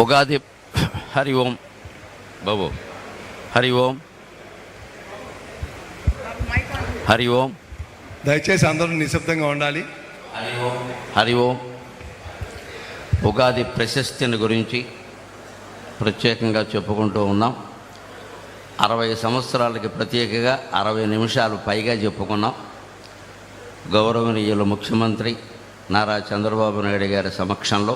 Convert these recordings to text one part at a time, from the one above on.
ఉగాది హరి ఓం బాబు హరి ఓం హరి ఓం దయచేసి అందరూ నిశ్శబ్దంగా ఉండాలి. హరి ఓం ఉగాది ప్రశస్తిని గురించి ప్రత్యేకంగా చెప్పుకుంటూ ఉన్నాం. అరవై సంవత్సరాలకి ప్రత్యేకంగా అరవై నిమిషాలు పైగా చెప్పుకున్నాం. గౌరవనీయులు ముఖ్యమంత్రి నారా చంద్రబాబు నాయుడు గారి సమక్షంలో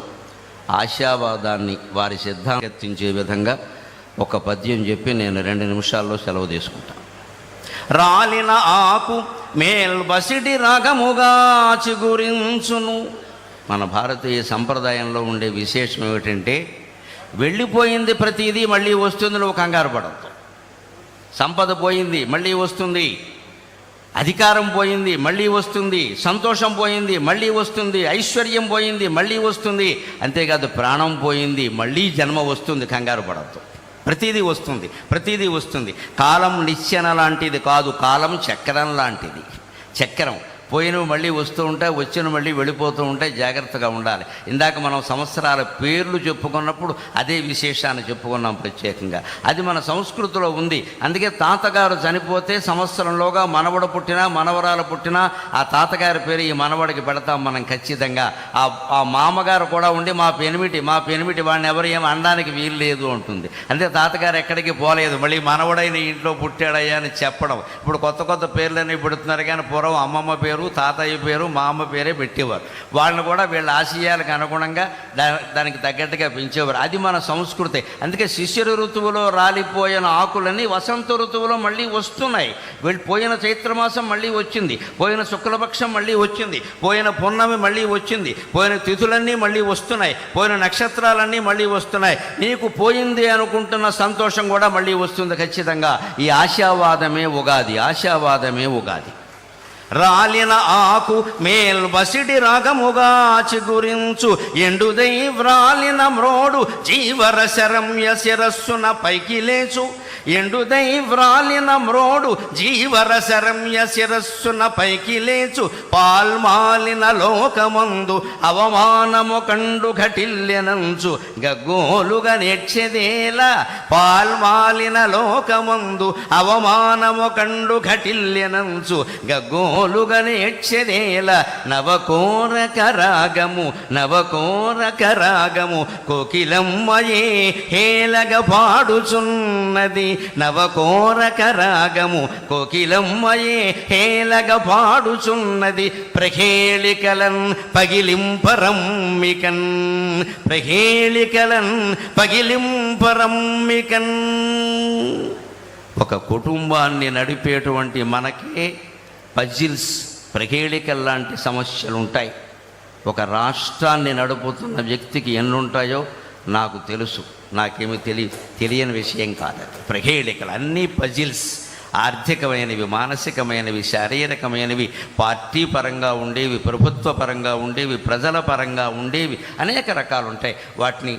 ఆశావాదాన్ని వారి సిద్ధాంతించే విధంగా ఒక పద్యం చెప్పి నేను రెండు నిమిషాల్లో సెలవు తీసుకుంటాను రాలిన ఆకు మేల్బసిడి రగముగా చిగురించును. మన భారతీయ సంప్రదాయంలో ఉండే విశేషం ఏమిటంటే వెళ్ళిపోయింది ప్రతిదీ మళ్ళీ వస్తుంది నువ్వు కంగారు పడద్దు. సంపద పోయింది మళ్ళీ వస్తుంది. అధికారం పోయింది మళ్ళీ వస్తుంది సంతోషం పోయింది మళ్ళీ వస్తుంది ఐశ్వర్యం పోయింది మళ్ళీ వస్తుంది. అంతేకాదు ప్రాణం పోయింది మళ్ళీ జన్మ వస్తుంది కంగారు పడద్దు ప్రతిదీ వస్తుంది ప్రతిదీ వస్తుంది. కాలం నిచ్చెన లాంటిది కాదు కాలం చక్రం లాంటిది. చక్రం. పోయినవి మళ్ళీ వస్తూ ఉంటాయి వచ్చిన మళ్ళీ వెళ్ళిపోతూ ఉంటాయి జాగ్రత్తగా ఉండాలి. ఇందాక మనం సంవత్సరాల పేర్లు చెప్పుకున్నప్పుడు అదే విశేషాన్ని చెప్పుకున్నాం ప్రత్యేకంగా. అది మన సంస్కృతిలో ఉంది. అందుకే తాతగారు చనిపోతే సంవత్సరంలోగా మనవడు పుట్టినా మనవరాలు పుట్టినా ఆ తాతగారి పేరు ఈ మనవడికి పెడతాం మనం ఖచ్చితంగా. ఆ ఆ మామగారు కూడా ఉండి మా పెనిమిటి మా పెనిమిటి వాడిని ఎవరు ఏమి అనడానికి వీలు లేదు అంటుంది. అంటే తాతగారు ఎక్కడికి పోలేదు. మళ్ళీ మనవడైన ఇంట్లో పుట్టాడయ్యా అని చెప్పడం. ఇప్పుడు కొత్త కొత్త పేర్లన్నీ పెడుతున్నారు కానీ పూర్వం అమ్మమ్మ పేరు తాతయ్య పేరు మా అమ్మ పేరే పెట్టేవారు. వాళ్ళని కూడా వీళ్ళ ఆశయాలకు అనుగుణంగా దానికి తగ్గట్టుగా పెంచేవారు. అది మన సంస్కృతి. అందుకే శిష్యుల ఋతువులో రాలిపోయిన ఆకులన్నీ వసంత ఋతువులో మళ్ళీ వస్తున్నాయి. వీళ్ళు పోయిన చైత్రమాసం మళ్ళీ వచ్చింది. పోయిన శుక్లపక్షం మళ్ళీ వచ్చింది. పోయిన పున్నమి మళ్ళీ వచ్చింది. పోయిన తిథులన్నీ మళ్ళీ వస్తున్నాయి. పోయిన నక్షత్రాలన్నీ మళ్ళీ వస్తున్నాయి. నీకు పోయింది అనుకుంటున్న సంతోషం కూడా మళ్ళీ వస్తుంది ఖచ్చితంగా. ఈ ఆశావాదమే ఉగాది. ఆశావాదమే ఉగాది. రాలిన ఆకు మేల్ బసిడి రాగముగా చిగురించు. ఎండుదై వ్రాలిన మ్రోడు జీవర శరమ్య శిరస్సున పైకి లేచు. ఎండుదై వ్రాలిన మ్రోడు జీవర శరమ్య శిరస్సున పైకి లేచు. పాల్మాలిన లోకమందు అవమానము కండు ఘటిల్లెనంచు. గగ్గోలుగా నేర్చెదేలా పాల్మాలిన లోకమందు అవమానము కండు ఘటిల్లెనంచు. గగ్గోలుగా నేర్చెదేలా నవకోరక రాగము నవకోరక రాగము కోకిలమ్మయే హేలగ పాడుచున్నది. నవకోరక రాగము కోకిలమ్మయే హేలగ పాడుచున్నది. ప్రహేళికలన్ పగిలింపరమ్మికన్ ప్రహేళికలన్ పగిలింపరమ్మికన్. ఒక కుటుంబాన్ని నడిపేటువంటి మనకే పజిల్స్ ప్రకేళికల్లాంటి సమస్యలు ఉంటాయి ఒక రాష్ట్రాన్ని నడుపుతున్న వ్యక్తికి ఎన్ని ఉంటాయో నాకు తెలుసు. నాకేమీ తెలియ తెలియని విషయం కాదు ప్రహేళికలు అన్నీ పజిల్స్. ఆర్థికమైనవి మానసికమైనవి శారీరకమైనవి పార్టీ పరంగా ఉండేవి ప్రభుత్వ పరంగా ఉండేవి ప్రజల పరంగా ఉండేవి అనేక రకాలు ఉంటాయి వాటిని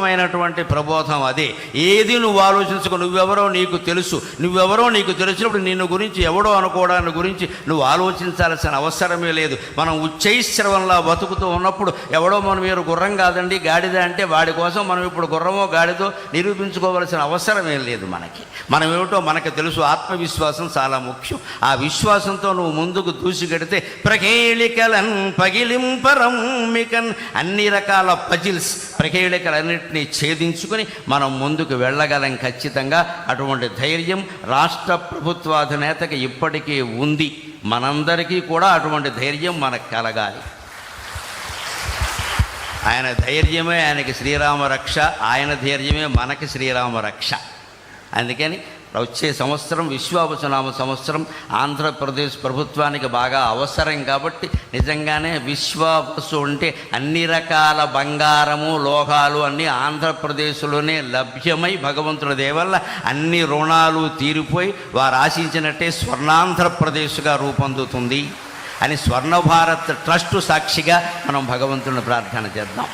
శ్రేష్టమైనటువంటి ప్రబోధం అదే. ఏది నువ్వు ఆలోచించుకో నువ్వెవరో నీకు తెలుసు. నువ్వెవరో నీకు తెలిసినప్పుడు నిన్ను గురించి ఎవడో అనుకోవడాన్ని గురించి నువ్వు ఆలోచించాల్సిన అవసరమే లేదు. మనం ఉచ్చైశ్రవంలా బతుకుతూ ఉన్నప్పుడు ఎవడో మనం మీరు గుర్రం కాదండి గాడిద అంటే వాడి కోసం మనం ఇప్పుడు గుర్రమో గాడిదో నిరూపించుకోవాల్సిన అవసరమే లేదు మనకి. మనం ఏమిటో మనకు తెలుసు. ఆత్మవిశ్వాసం చాలా ముఖ్యం. ఆ విశ్వాసంతో నువ్వు ముందుకు దూసిగడితే ప్రకేళికలన్ పగిలింపరమ్మికన్ అన్ని రకాల పజిల్స్ ప్రకేళికలన్నింటినీ ఛేదించుకొని మనం ముందుకు వెళ్ళగలం ఖచ్చితంగా. అటువంటి ధైర్యం రాష్ట్ర ప్రభుత్వాధినేతకి ఇప్పటికీ ఉంది. మనందరికీ కూడా అటువంటి ధైర్యం మనకు కలగాలి. ఆయన ధైర్యమే ఆయనకి శ్రీరామ రక్ష ఆయన ధైర్యమే మనకి శ్రీరామ రక్ష. అందుకని వచ్చే సంవత్సరం విశ్వావసనామ సంవత్సరం ఆంధ్రప్రదేశ్ ప్రభుత్వానికి బాగా అవసరం కాబట్టి నిజంగానే విశ్వావసు అంటే అన్ని రకాల బంగారము లోహాలు అన్నీ ఆంధ్రప్రదేశ్లోనే లభ్యమై భగవంతుడి దేవల్ల అన్ని రుణాలు తీరిపోయి వారు ఆశించినట్టే స్వర్ణాంధ్రప్రదేశ్గా రూపొందుతుంది అని స్వర్ణ భారత్ ట్రస్టు సాక్షిగా మనం భగవంతుని ప్రార్థన చేద్దాం.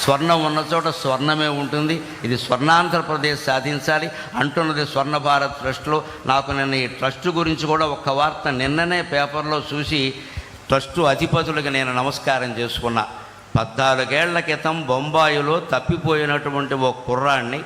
స్వర్ణం ఉన్న చోట స్వర్ణమే ఉంటుంది. ఇది స్వర్ణాంధ్రప్రదేశ్ సాధించాలి. అంటున్నది స్వర్ణ భారత్ ట్రస్ట్లో నాకు నిన్న ఈ ట్రస్ట్ గురించి కూడా ఒక వార్త నిన్ననే పేపర్లో చూసి ట్రస్టు అధిపతులకు నేను నమస్కారం చేసుకున్నా. పద్నాలుగేళ్ళ క్రితం బొంబాయిలో తప్పిపోయినటువంటి ఒక కుర్రాన్ని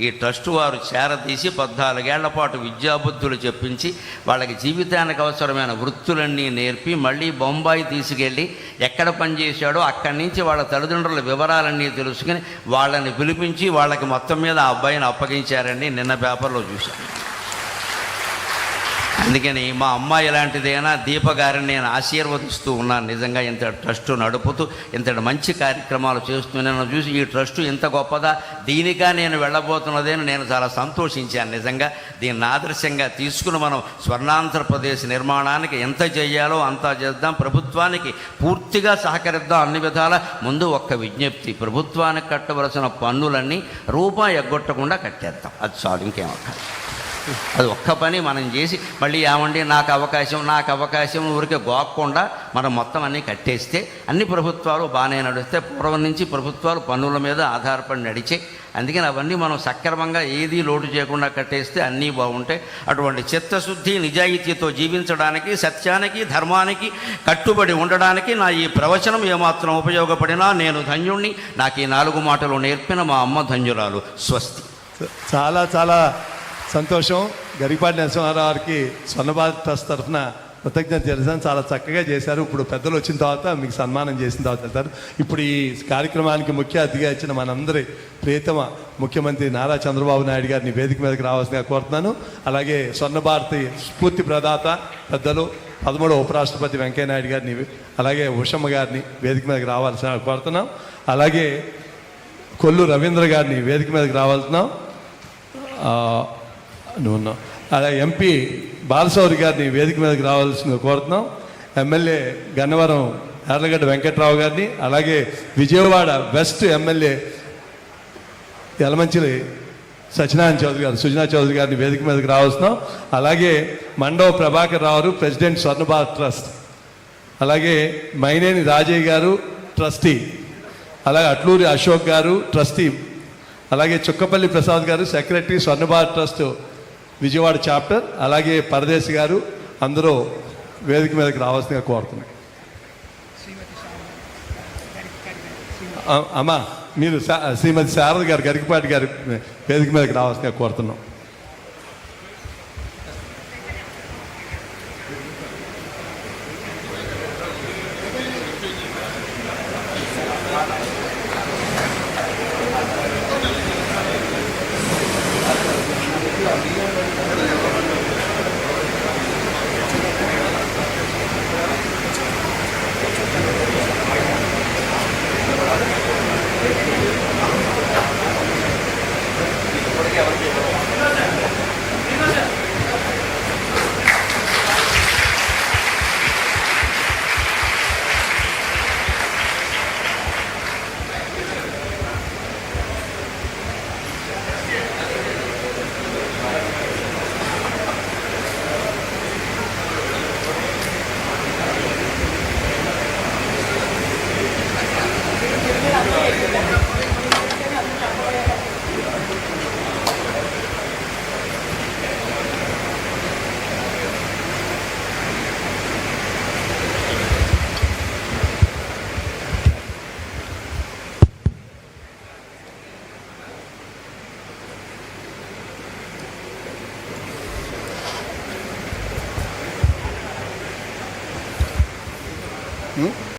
ఈ ట్రస్ట్ వారు చేరదీసి పద్నాలుగేళ్ళ పాటు విద్యాబుద్ధులు చెప్పించి వాళ్ళకి జీవితానికి అవసరమైన వృత్తులన్నీ నేర్పి మళ్ళీ బొంబాయి తీసుకెళ్ళి ఎక్కడ పనిచేశాడో అక్కడి నుంచి వాళ్ళ తల్లిదండ్రుల వివరాలన్నీ తెలుసుకుని వాళ్ళని పిలిపించి వాళ్ళకి మొత్తం మీద ఆ అబ్బాయిని అప్పగించారండి నిన్న పేపర్లో చూశాను అందుకని మా అమ్మాయి ఇలాంటిదైనా దీపగారిని నేను ఆశీర్వదిస్తూ ఉన్నాను. నిజంగా ఇంత ట్రస్ట్ నడుపుతూ ఇంతటి మంచి కార్యక్రమాలు చేస్తున్నాను చూసి ఈ ట్రస్ట్ ఇంత గొప్పదా? దీనిగా నేను వెళ్ళబోతున్నదని నేను చాలా సంతోషించాను. నిజంగా దీన్ని ఆదర్శంగా తీసుకుని మనం స్వర్ణాంధ్రప్రదేశ్ నిర్మాణానికి ఎంత చేయాలో అంతా చేద్దాం. ప్రభుత్వానికి పూర్తిగా సహకరిద్దాం అన్ని విధాల. ముందు ఒక్క విజ్ఞప్తి ప్రభుత్వానికి కట్టవలసిన పన్నులన్నీ రూపాయి ఎగ్గొట్టకుండా కట్టేద్దాం. అది చాలు ఇంకేమక్క అది ఒక్క పని మనం చేసి మళ్ళీ ఏమండి నాకు అవకాశం నాకు అవకాశం ఊరికే గోక్కుండా మనం మొత్తం అన్నీ కట్టేస్తే అన్ని ప్రభుత్వాలు బాగానే నడిస్తే పూర్వం నుంచి ప్రభుత్వాలు పన్నుల మీద ఆధారపడి నడిచే అందుకని అవన్నీ మనం సక్రమంగా ఏది లోటు చేయకుండా కట్టేస్తే అన్నీ బాగుంటాయి. అటువంటి చిత్తశుద్ధి నిజాయితీతో జీవించడానికి సత్యానికి ధర్మానికి కట్టుబడి ఉండడానికి నా ఈ ప్రవచనం ఏమాత్రం ఉపయోగపడినా నేను ధన్యుణ్ణి. నాకు ఈ నాలుగు మాటలు నేర్పిన మా అమ్మ ధన్యురాలు. స్వస్తి. చాలా చాలా సంతోషం. గరిపాటి నరసింహారావుకి గారికి ట్రస్ట్ తరఫున కృతజ్ఞత తెలుసాను చాలా చక్కగా చేశారు. ఇప్పుడు పెద్దలు వచ్చిన తర్వాత మీకు సన్మానం చేసిన తర్వాత వెళ్తారు. ఇప్పుడు ఈ కార్యక్రమానికి ముఖ్య అతిథిగా ఇచ్చిన మనందరి ప్రియతమ ముఖ్యమంత్రి నారా చంద్రబాబు నాయుడు గారిని వేదిక మీదకి రావాల్సిందిగా కోరుతున్నాను. అలాగే స్వర్ణ భారతి స్ఫూర్తి ప్రదాత పెద్దలు పదమూడవ ఉపరాష్ట్రపతి వెంకయ్య నాయుడు గారిని అలాగే ఉషమ్మ గారిని వేదిక మీదకి రావాల్సిన కోరుతున్నాం. అలాగే కొల్లు రవీంద్ర గారిని వేదిక మీదకి రావాల్సినాం. నువ్వు ఉన్నావు. అలాగే ఎంపీ బాలసౌరి గారిని వేదిక మీదకి రావాల్సిందిగా కోరుతున్నాం. ఎమ్మెల్యే గన్నవరం ఎర్లగడ్డ వెంకట్రావు గారిని అలాగే విజయవాడ వెస్ట్ ఎమ్మెల్యే యలమంచిలి సత్యనారాయణ చౌదరి గారు సుజనా చౌదరి గారిని వేదిక మీదకి రావాల్సినాం. అలాగే మండవ ప్రభాకర్ రావు ప్రెసిడెంట్ స్వర్ణభారత్ ట్రస్ట్. అలాగే మైనేని రాజయ్య గారు ట్రస్టీ. అలాగే అట్లూరి అశోక్ గారు ట్రస్టీ. అలాగే చుక్కపల్లి ప్రసాద్ గారు secretary Swarnabharat trust. Vijayawada chapter అలాగే పరదేశ్ గారు అందరూ వేదిక మీదకి రావాల్సిందిగా కోరుతున్నాయి అమ్మా మీరు శ్రీమతి శారద గారు గరికపాటి గారు వేదిక మీదకి రావాల్సిందిగా కోరుతున్నాం